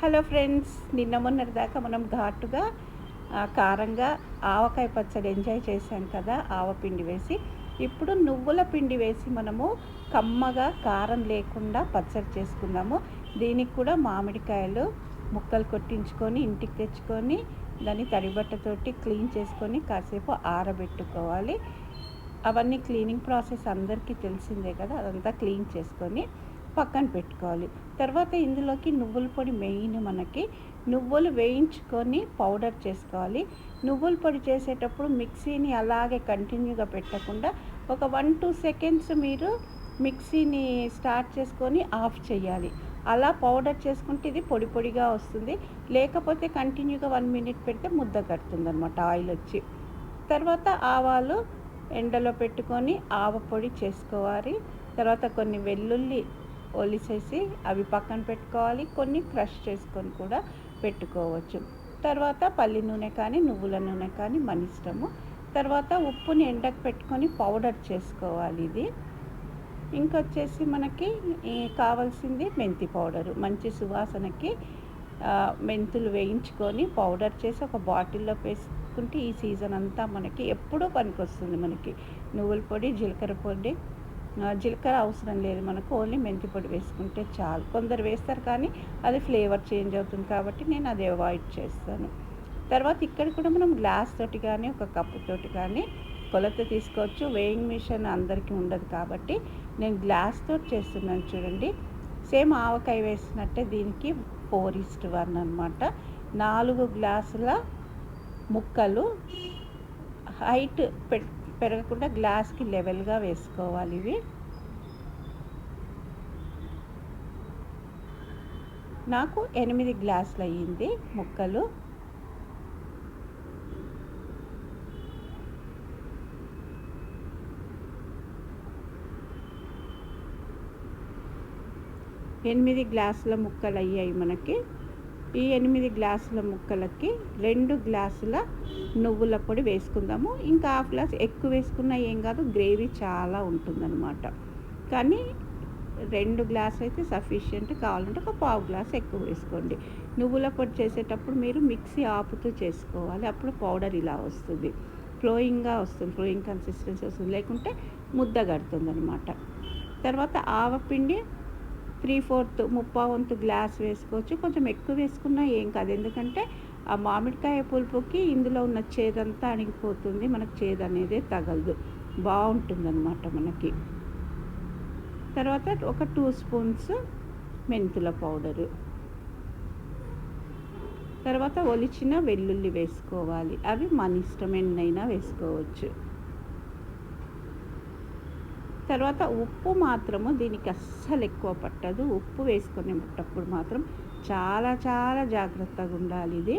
Hello friends నిన్న మొన్నటి దాకా మనం ఘాటుగా కారంగా ఆవకాయ పచ్చడి ఎంజాయ్ చేసాం కదా ఆవపిండి వేసి. ఇప్పుడు నువ్వుల పిండి వేసి మనము కమ్మగా కారం లేకుండా పచ్చడి చేసుకుందాము. దీనికి కూడా మామిడికాయలు ముక్కలు కొట్టించుకొని ఇంటికి తెచ్చుకొని దాన్ని తడిబట్టతోటి క్లీన్ చేసుకొని కాసేపు ఆరబెట్టుకోవాలి. అవన్నీ క్లీనింగ్ ప్రాసెస్ అందరికీ తెలిసిందే కదా అదంతా క్లీన్ చేసుకొని. పక్కన పెట్టుకోవాలి. తర్వాత ఇందులోకి నువ్వుల పొడి మెయిన్ మనకి నువ్వులు వేయించుకొని పౌడర్ చేసుకోవాలి. నువ్వుల పొడి చేసేటప్పుడు మిక్సీని అలాగే కంటిన్యూగా పెట్టకుండా ఒక వన్ టూ సెకండ్స్ మీరు మిక్సీని స్టార్ట్ చేసుకొని ఆఫ్ చేయాలి. అలా పౌడర్ చేసుకుంటే ఇది పొడి పొడిగా వస్తుంది. లేకపోతే కంటిన్యూగా వన్ మినిట్ పెడితే ముద్ద కడుతుంది అనమాట ఆయిల్ వచ్చి. తర్వాత ఆవాలు ఎండలో పెట్టుకొని ఆవ పొడి చేసుకోవాలి. తర్వాత కొన్ని వెల్లుల్లి ఒలిసేసి అవి పక్కన పెట్టుకోవాలి. కొన్ని క్రష్ చేసుకొని కూడా పెట్టుకోవచ్చు. తర్వాత పల్లి నూనె కానీ నువ్వుల నూనె కానీ మన ఇష్టము. తర్వాత ఉప్పుని ఎండకు పెట్టుకొని పౌడర్ చేసుకోవాలి ఇది. ఇంకొచ్చేసి మనకి కావాల్సింది మెంతి పౌడరు. మంచి సువాసనకి మెంతులు వేయించుకొని పౌడర్ చేసి ఒక బాటిల్లో వేసుకుంటే ఈ సీజన్ అంతా మనకి ఎప్పుడూ పనికొస్తుంది మనకి. నువ్వుల పొడి జీలకర్ర పొడి జీలకర్ర అవసరం లేదు. మనకు ఓన్లీ మెంతి పొడి వేసుకుంటే చాలు. కొందరు వేస్తారు కానీ అది ఫ్లేవర్ చేంజ్ అవుతుంది కాబట్టి నేను అది అవాయిడ్ చేస్తాను. తర్వాత ఇక్కడ కూడా మనం గ్లాస్ తోటి కానీ ఒక కప్పు తోటి కానీ కొలత తీసుకోవచ్చు. వేయింగ్ మిషన్ అందరికీ ఉండదు కాబట్టి నేను గ్లాస్ తోటి చేస్తున్నాను చూడండి. సేమ్ ఆవకాయ వేసినట్టే దీనికి ఫోర్ ఇస్ట్ వన్ అనమాట నాలుగు గ్లాసుల ముక్కలు హైట్ పెట్ పెరగకుండా గ్లాస్కి లెవెల్గా వేసుకోవాలి ఇవి. నాకు ఎనిమిది గ్లాసులు అయ్యింది ముక్కలు. ఎనిమిది గ్లాసుల ముక్కలు అయ్యాయి మనకి. ఈ ఎనిమిది గ్లాసుల ముక్కలకి రెండు గ్లాసుల నువ్వుల పొడి వేసుకుందాము. ఇంకా హాఫ్ గ్లాస్ ఎక్కువ వేసుకున్నా ఏం కాదు గ్రేవీ చాలా ఉంటుందన్నమాట. కానీ రెండు గ్లాస్ అయితే సఫిషియంట్ కావాలంటే ఒక పావు గ్లాస్ ఎక్కువ వేసుకోండి. నువ్వుల పొడి చేసేటప్పుడు మీరు మిక్సీ ఆపుతూ చేసుకోవాలి. అప్పుడు పౌడర్ ఇలా వస్తుంది. ఫ్లోయింగ్గా వస్తుంది ఫ్లోయింగ్ కన్సిస్టెన్సీ వస్తుంది. లేకుంటే ముద్ద కడుతుంది అనమాట తర్వాత ఆవపిండి త్రీ ఫోర్త్ ముప్పా వంతు గ్లాస్ వేసుకోవచ్చు. కొంచెం ఎక్కువ వేసుకున్నా ఏం కాదు. ఎందుకంటే ఆ మామిడికాయ పులుపుకి ఇందులో ఉన్న చేదంతా అణిగిపోతుంది. మనకు చేదు అనేది తగలదు. బాగుంటుందన్నమాట మనకి. తర్వాత ఒక టూ స్పూన్స్ మెంతుల పౌడరు. తర్వాత ఒలిచిన వెల్లుల్లి వేసుకోవాలి. అవి మన ఇష్టం ఎన్నైనా వేసుకోవచ్చు. తర్వాత ఉప్పు మాత్రము దీనికి అస్సలు ఎక్కువ పట్టదు. ఉప్పు వేసుకునేటప్పుడు మాత్రం చాలా చాలా జాగ్రత్తగా ఉండాలి ఇది.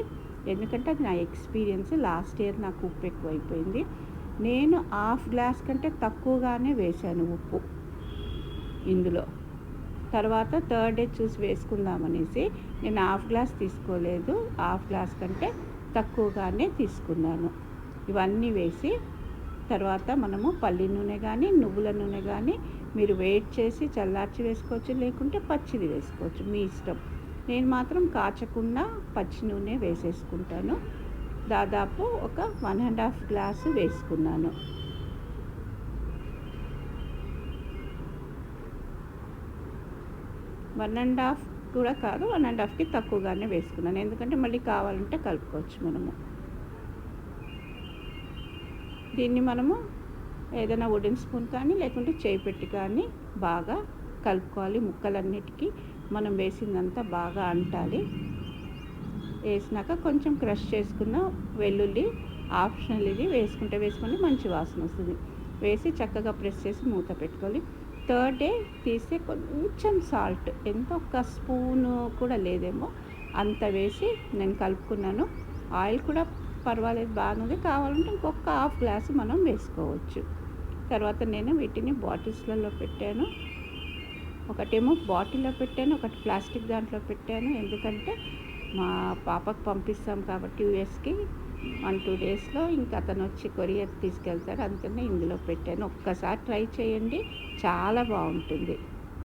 ఎందుకంటే అది నా ఎక్స్పీరియన్స్. లాస్ట్ ఇయర్ నాకు ఉప్పు ఎక్కువైపోయింది. నేను హాఫ్ గ్లాస్ కంటే తక్కువగానే వేశాను ఉప్పు ఇందులో. తర్వాత థర్డ్ డే చూసి వేసుకుందామనేసి నేను హాఫ్ గ్లాస్ తీసుకోలేదు. హాఫ్ గ్లాస్ కంటే తక్కువగానే తీసుకున్నాను. ఇవన్నీ వేసి తర్వాత మనము పల్లి నూనె కానీ నువ్వుల నూనె కానీ మీరు వెయిట్ చేసి చల్లార్చి వేసుకోవచ్చు లేకుంటే పచ్చిది వేసుకోవచ్చు మీ ఇష్టం. నేను మాత్రం కాచకుండా పచ్చి నూనె వేసేసుకుంటాను. దాదాపు ఒక వన్ అండ్ హాఫ్ గ్లాసు వేసుకున్నాను. వన్ అండ్ హాఫ్ కూడా కాదు వన్ అండ్ హాఫ్కి తక్కువగానే వేసుకున్నాను. ఎందుకంటే మళ్ళీ కావాలంటే కలుపుకోవచ్చు మనము. దీన్ని మనము ఏదైనా వుడెన్ స్పూన్ కానీ లేకుంటే చేయి పెట్టి కానీ బాగా కలుపుకోవాలి. ముక్కలన్నిటికీ మనం వేసిందంతా బాగా అంటాలి. వేసినాక కొంచెం క్రష్ చేసుకున్న వెల్లుల్లి ఆప్షనల్ ఇది వేసుకుంటే వేసుకొని మంచి వాసన వస్తుంది. వేసి చక్కగా ప్రెస్ చేసి మూత పెట్టుకోవాలి. థర్డ్ డే తీస్తే కొంచెం సాల్ట్ ఎంత ఒక స్పూను కూడా లేదేమో అంత వేసి నేను కలుపుకున్నాను. ఆయిల్ కూడా పర్వాలేదు బాగుంది కావాలంటే ఇంకొక హాఫ్ గ్లాస్ మనం వేసుకోవచ్చు. తర్వాత నేను వీటిని బాటిల్స్లలో పెట్టాను. ఒకటేమో బాటిల్లో పెట్టాను ఒకటి ప్లాస్టిక్ దాంట్లో పెట్టాను. ఎందుకంటే మా పాపకు పంపిస్తాం కాబట్టి యూఎస్కి వన్ టూ డేస్లో ఇంకా అతను వచ్చి కొరియర్ తీసుకెళ్తాడు. అందుకనే ఇందులో పెట్టాను. ఒక్కసారి ట్రై చేయండి. చాలా బాగుంటుంది.